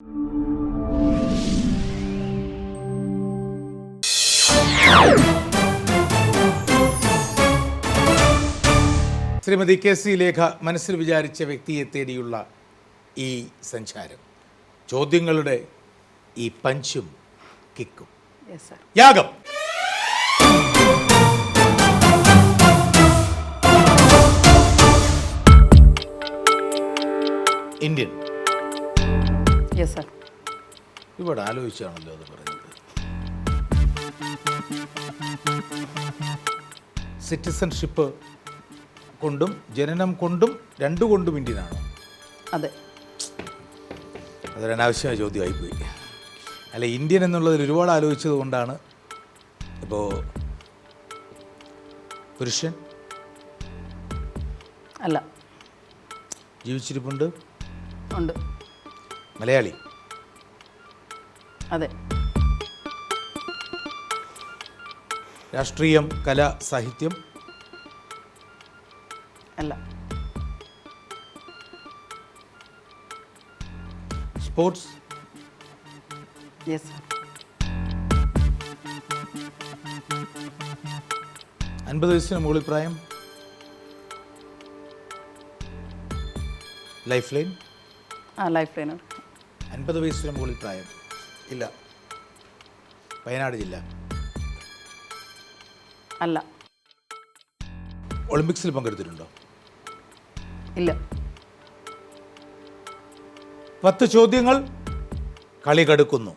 Shrimati K C Lekha മനസ്സിൽ വിചാരിച്ച വ്യക്തിയെ തേടിയുള്ള ഈ സഞ്ചാരം. ചോദ്യങ്ങളുടെ ഈ പഞ്ചും കിക്കും. യാഗം. ഇന്ത്യൻ യെസ് സാർ ഇവിടെ ആലോചിച്ചാണല്ലോ അത് പറയുന്നത്. സിറ്റിസൺഷിപ്പ് കൊണ്ടും ജനനം കൊണ്ടും രണ്ടു കൊണ്ടും ഇന്ത്യനാണോ അതെ. അതൊരു അനാവശ്യമായ ചോദ്യമായിപ്പോയി അല്ല ഇന്ത്യൻ എന്നുള്ളതിൽ ഒരുപാട് ആലോചിച്ചത് കൊണ്ടാണ് ഇപ്പോൾ പുരുഷൻ അല്ല. ജീവിച്ചിരിപ്പുണ്ട്? ഉണ്ട്. മലയാളി. അതെ. രാഷ്ട്രീയം കല സാഹിത്യം. അല്ല. സ്പോർട്സ്. യെസ് അൻപത് വയസ്സിന് മുകളിൽ പ്രായം. ലൈഫ് ലൈൻ ആ ലൈഫ് ലൈനർ അൻപത് വയസ്സിന് മുകളിൽ പ്രായം. ഇല്ല. വയനാട് ജില്ല. അല്ല. ഒളിമ്പിക്സിൽ പങ്കെടുത്തിട്ടുണ്ടോ? ഇല്ല. പത്ത് ചോദ്യങ്ങൾ കളി കടുക്കുന്നു.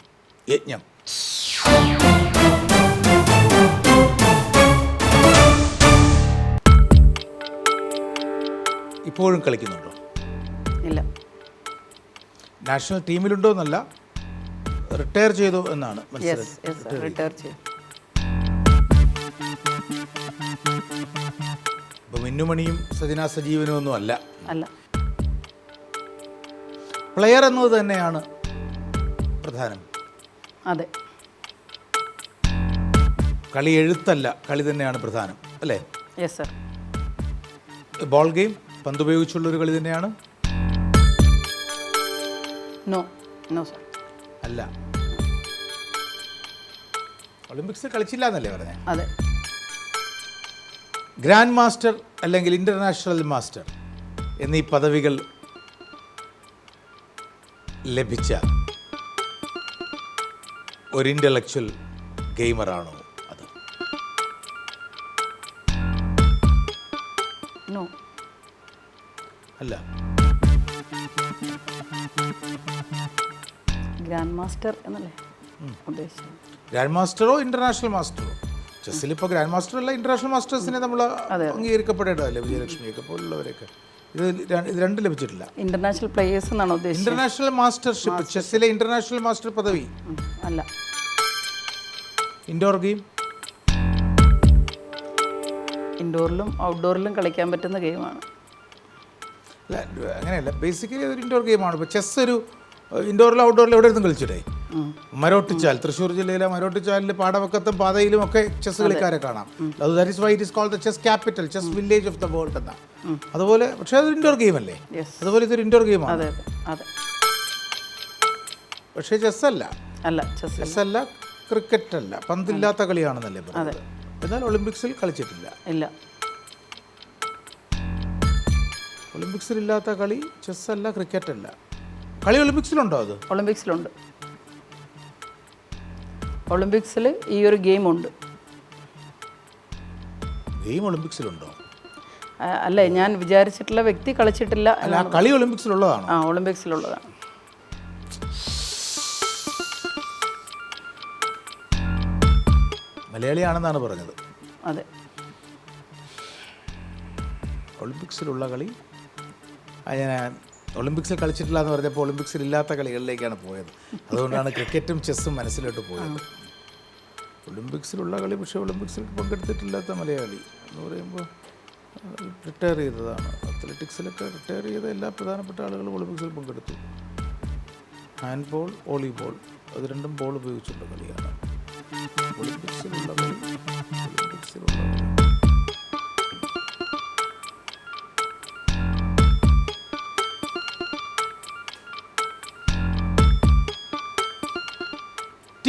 യജ്ഞം. ഇപ്പോഴും കളിക്കുന്നുണ്ടോ? ഇല്ല. നാഷണൽ ടീമിലുണ്ടോ എന്നല്ല റിട്ടയർ ചെയ്തു എന്നാണ് റിട്ടയർ മിന്നുമണിയും സജന സജീവനും ഒന്നും അല്ല. അല്ല. പ്ലെയർ എന്നത് തന്നെയാണ് പ്രധാനം. അതെ. കളി എഴുത്തല്ല കളി തന്നെയാണ് പ്രധാനം അല്ലേ? യെസ് സർ ബോൾ ഗെയിം പന്തുപയോഗിച്ചുള്ള ഒരു കളി തന്നെയാണ്. നോ നോ സാർ അല്ല. ഒളിമ്പിക്സ് കളിച്ചില്ല എന്നല്ലേ പറഞ്ഞേ? അതെ. ഗ്രാൻഡ് മാസ്റ്റർ അല്ലെങ്കിൽ ഇന്റർനാഷണൽ മാസ്റ്റർ എന്നീ പദവികൾ ലഭിച്ച ഒരു ഇന്റലക്ച്വൽ ഗെയിമറാണോ അത്? അല്ല. ഗ്രാൻഡ് മാസ്റ്റർ എന്നല്ലേ ഉദ്ദേശിച്ചത്? ഗ്രാൻഡ് മാസ്റ്ററോ ഇന്റർനാഷണൽ മാസ്റ്ററോ? ചെസ്സിൽ ഇപ്പോൾ ഗ്രാൻഡ് മാസ്റ്റർ അല്ല ഇന്റർനാഷണൽ മാസ്റ്റേഴ്സിനെ നമ്മൾ അംഗീകരിക്കപ്പെടേണ്ടതല്ലേ? വിജയലക്ഷ്മിയൊക്കെ പോലുള്ളവരൊക്കെ ഇത് ഇത് രണ്ട് ലഭിച്ചിട്ടില്ല. ഇന്റർനാഷണൽ പ്ലേയേഴ്സ് എന്നാണ് ഉദ്ദേശിച്ചത്. ഇന്റർനാഷണൽ മാസ്റ്റർഷിപ്പ് ചെസ്സിലെ ഇന്റർനാഷണൽ മാസ്റ്റർ പദവി. അല്ല. ഇൻഡോർ ഗെയിം ഇൻഡോറിലും ഔട്ട്ഡോറിലും കളിക്കാൻ പറ്റുന്ന ഗെയിമാണ് അല്ല അങ്ങനെയല്ല. ബേസിക്കലി ഒരു ഇൻഡോർ ഗെയിമാണ് ഇപ്പോൾ ചെസ് ഒരു ഇൻഡോറിലും ഔട്ട്ഡോറിലും എവിടെ ഇരുന്നും കളിച്ചിട്ടേ? മരോട്ടിച്ചാൽ തൃശ്ശൂർ ജില്ലയിലെ മരോട്ടിച്ചാലിൽ പാടവക്കത്തും പാതയിലും ഒക്കെ ചെസ് കളിക്കാരെ കാണാം. അത് that is why it is called the chess capital chess village of the world എന്ന. അതുപോലെ പക്ഷേ അതൊരു ഇൻഡോർ ഗെയിം അല്ലേ? അതുപോലെ ഇതൊരു ഇൻഡോർ ഗെയിമാണ് പക്ഷേ ചെസ് അല്ല. അല്ല ചെസ് ചെസ് അല്ല ക്രിക്കറ്റ് അല്ല. പന്തില്ലാത്ത കളിയാണെന്നല്ലേ പറഞ്ഞത്. എന്നാൽ ഒളിമ്പിക്സിൽ കളിച്ചിട്ടില്ല. ഇല്ല. ഒളിമ്പിക്സിൽ ഇല്ലാത്ത കളി ചെസ് അല്ല ക്രിക്കറ്റ് അല്ല. കളി ഒളിമ്പിക്സിലുണ്ടോ അത്? ഒളിമ്പിക്സിലുണ്ട്. ഒളിമ്പിക്സിൽ ഈ ഒരു ഗെയിം ഉണ്ട് ഗെയിം ഒളിമ്പിക്സിലുണ്ടോ? അല്ല ഞാൻ വിചാരിച്ചിട്ടുള്ള വ്യക്തി കളിച്ചിട്ടില്ല അല്ല ആ കളി ഒളിമ്പിക്സിലുള്ളതാണ്? ആ ഒളിമ്പിക്സിലുള്ളതാണ്. മലയാളിയാണെന്നാണ് പറഞ്ഞത്. അതെ. ഒളിമ്പിക്സിലുള്ള കളി. ഞാൻ ഒളിമ്പിക്സിൽ കളിച്ചിട്ടില്ല എന്ന് പറഞ്ഞപ്പോൾ ഒളിമ്പിക്സിൽ ഇല്ലാത്ത കളികളിലേക്കാണ് പോയത്. അതുകൊണ്ടാണ് ക്രിക്കറ്റും ചെസ്സും മനസ്സിലോട്ട് പോയത്. ഒളിമ്പിക്സിലുള്ള കളി പക്ഷേ ഒളിമ്പിക്സിൽ പങ്കെടുത്തിട്ടില്ലാത്ത മലയാളി എന്ന് പറയുമ്പോൾ റിട്ടയർ ചെയ്തതാണ്. അത്ലറ്റിക്സിലൊക്കെ റിട്ടയർ ചെയ്ത എല്ലാ പ്രധാനപ്പെട്ട ആളുകളും ഒളിമ്പിക്സിൽ പങ്കെടുത്തു. ഹാൻഡ് ബോൾ വോളിബോൾ അത് രണ്ടും ബോൾ ഉപയോഗിച്ചുള്ള കളിയാണ്. ഒളിമ്പിക്സിലുള്ള കളി ഒളിമ്പിക്സിലുള്ള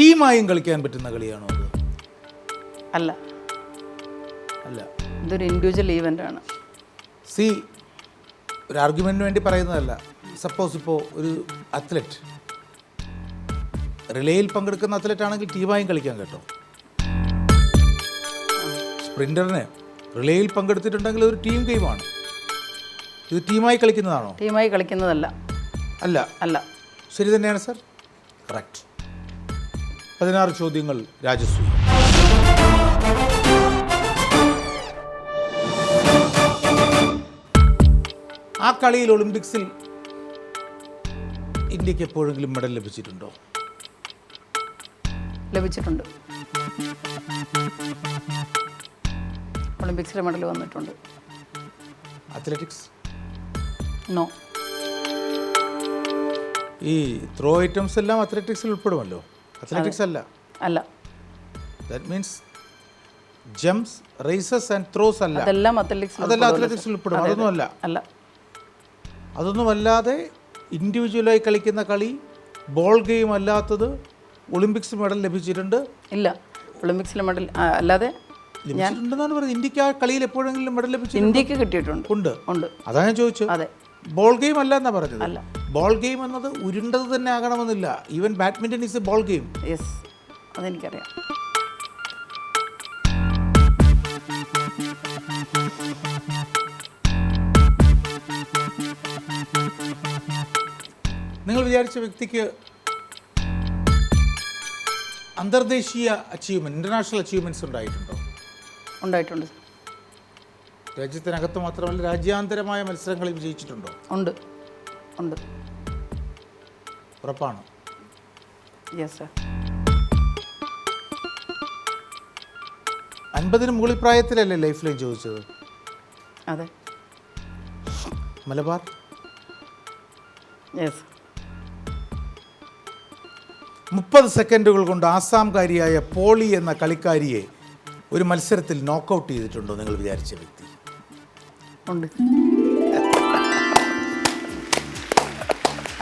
ടീമായും കളിക്കാൻ പറ്റുന്ന കളിയാണോ അത്? അല്ല. അല്ല. ഇതൊരു ഇൻഡിവിജ്വൽ ഈവന്റ് ആണ്. സി ഒരു ആർഗ്യുമെന്റിന് വേണ്ടി പറയുന്നതല്ല. സപ്പോസ് ഇപ്പോൾ ഒരു അത്ലറ്റ് റിലേയിൽ പങ്കെടുക്കുന്ന അത്ലറ്റ് ആണെങ്കിൽ ടീമായും കളിക്കാൻ കേട്ടോ. സ്പ്രിന്ററിന് റിലേയിൽ പങ്കെടുത്തിട്ടുണ്ടെങ്കിൽ ഒരു ടീം ഗെയിമാണ് ഇത് ടീമായി കളിക്കുന്നതാണോ? ടീമായി കളിക്കുന്നതല്ല. അല്ല. അല്ല. ശരി തന്നെയാണ് സർ കറക്റ്റ് പതിനാറ് ചോദ്യങ്ങൾ രാജസ്വി. ആ കളിയിൽ ഒളിമ്പിക്സിൽ ഇന്ത്യയ്ക്ക് എപ്പോഴെങ്കിലും മെഡൽ ലഭിച്ചിട്ടുണ്ടോ? ലഭിച്ചിട്ടുണ്ട്. ഒളിമ്പിക്സിലെ മെഡൽ വന്നിട്ടുണ്ട്. Athletics no. ഈ ത്രോ ഐറ്റംസ് എല്ലാം അത്ലറ്റിക്സിൽ ഉൾപ്പെടുമല്ലോ. അത്ലറ്റിക്സ് അല്ല. അല്ല. That means jumps races and throws അല്ല. അതെല്ലാം അത്ലറ്റിക്സ് അതെല്ലാം അത്ലറ്റിക്സിൽ ഉൾപ്പെടും. അതൊന്നും അല്ല. അല്ല. അതൊന്നും അതൊന്നുമല്ലാതെ ഇൻഡിവിജ്വലായി കളിക്കുന്ന കളി ബോൾ ഗെയിം അല്ലാത്തത് ഒളിമ്പിക്സ് മെഡൽ ലഭിച്ചിട്ടുണ്ട്. ഇല്ല. ഒളിമ്പിക്സിലെ മെഡൽ അല്ലാതെ ലഭിച്ചിട്ടുണ്ടെന്നാണ് പറയുന്നത്. ഇന്ത്യയ്ക്ക് ആ കളിയിൽ എപ്പോഴെങ്കിലും മെഡൽ ലഭിച്ചിട്ടുണ്ട്? ഇന്ത്യയ്ക്ക് കിട്ടിയിട്ടുണ്ട്. ഉണ്ട്. ഉണ്ട്. അതാണ് ഞാൻ ചോദിച്ചത്. അതെ. ബോൾ ഗെയിം അല്ല എന്നാ പറഞ്ഞത്? അല്ല. ബോൾ ഗെയിം എന്നത് ഉരുണ്ടത് തന്നെ ആകണമെന്നില്ല. Even badminton is a ball game yes അതെനിക്കറിയാം. നിങ്ങൾ വിചാരിച്ച വ്യക്തിക്ക് അന്തർദേശീയ അച്ചീവ്മെന്റ് ഇന്റർനാഷണൽ അച്ചീവ്മെന്റ്സ് ഉണ്ടായിട്ടുണ്ടോ? ഉണ്ടായിട്ടുണ്ട് രാജ്യത്തിനകത്ത് മാത്രമല്ല രാജ്യാന്തരമായ മത്സരങ്ങളിൽ വിജയിച്ചിട്ടുണ്ടോ? ഉണ്ട്. ഉണ്ട്. ഉറപ്പാണ്. യെസ് സർ അൻപതിന് മുകളിൽ പ്രായത്തിലല്ലേ ലൈഫ് ലൈൻ ചോദിച്ചത്? അതെ. മലബാർ? യെസ് മുപ്പത് സെക്കൻഡുകൾ കൊണ്ട് ആസാംകാരിയായ പോളി എന്ന കളിക്കാരിയെ ഒരു മത്സരത്തിൽ നോക്കൗട്ട് ചെയ്തിട്ടുണ്ടോ നിങ്ങൾ വിചാരിച്ച വ്യക്തി? ഉണ്ട്.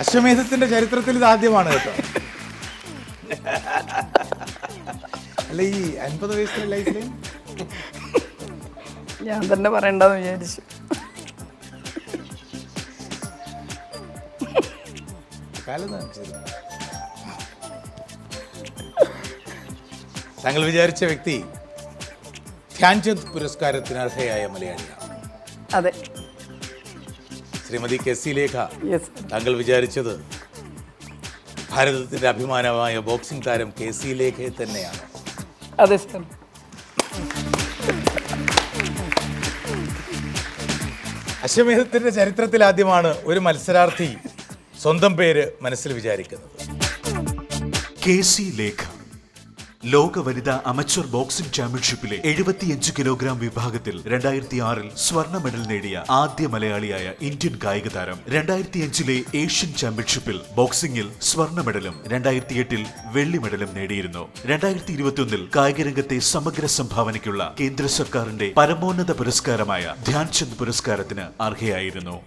അശ്വമേധത്തിന്റെ ചരിത്രത്തിൽ ഇത് ആദ്യമാണ് കേട്ടോ. അല്ല ഈ അൻപത് വയസ്സിലെ ലൈഫിൽ ഞാൻ തന്നെ പറയണ്ടെന്ന് വിചാരിച്ചു. താങ്കൾ വിചാരിച്ച വ്യക്തി ധ്യാൻചന്ദ് പുരസ്കാരത്തിന് അർഹയായ മലയാളിയാണ്. അതെ. Shrimati K C Lekha. Yes താങ്കൾ വിചാരിച്ചത് ഭാരതത്തിന്റെ അഭിമാനമായ ബോക്സിംഗ് താരം കെ സി ലേഖയെ തന്നെയാണ്. അതെ സർ അശ്വമേധത്തിന്റെ ചരിത്രത്തിൽ ആദ്യമാണ് ഒരു മത്സരാർത്ഥി സ്വന്തം പേര് മനസ്സിൽ വിചാരിക്കുന്നത്. K C Lekha. ലോക വനിതാ അമച്വർ ബോക്സിംഗ് ചാമ്പ്യൻഷിപ്പിലെ എഴുപത്തിയഞ്ച് കിലോഗ്രാം വിഭാഗത്തിൽ രണ്ടായിരത്തി ആറിൽ സ്വർണ മെഡൽ നേടിയ ആദ്യ മലയാളിയായ ഇന്ത്യൻ കായിക താരം. രണ്ടായിരത്തി അഞ്ചിലെ ഏഷ്യൻ ചാമ്പ്യൻഷിപ്പിൽ ബോക്സിംഗിൽ സ്വർണ മെഡലും രണ്ടായിരത്തി എട്ടിൽ വെള്ളി മെഡലും നേടിയിരുന്നു. രണ്ടായിരത്തി ഇരുപത്തിയൊന്നിൽ കായികരംഗത്തെ സമഗ്ര സംഭാവനയ്ക്കുള്ള കേന്ദ്ര സർക്കാരിന്റെ പരമോന്നത പുരസ്കാരമായ ധ്യാൻചന്ദ് പുരസ്കാരത്തിന് അർഹയായിരുന്നു.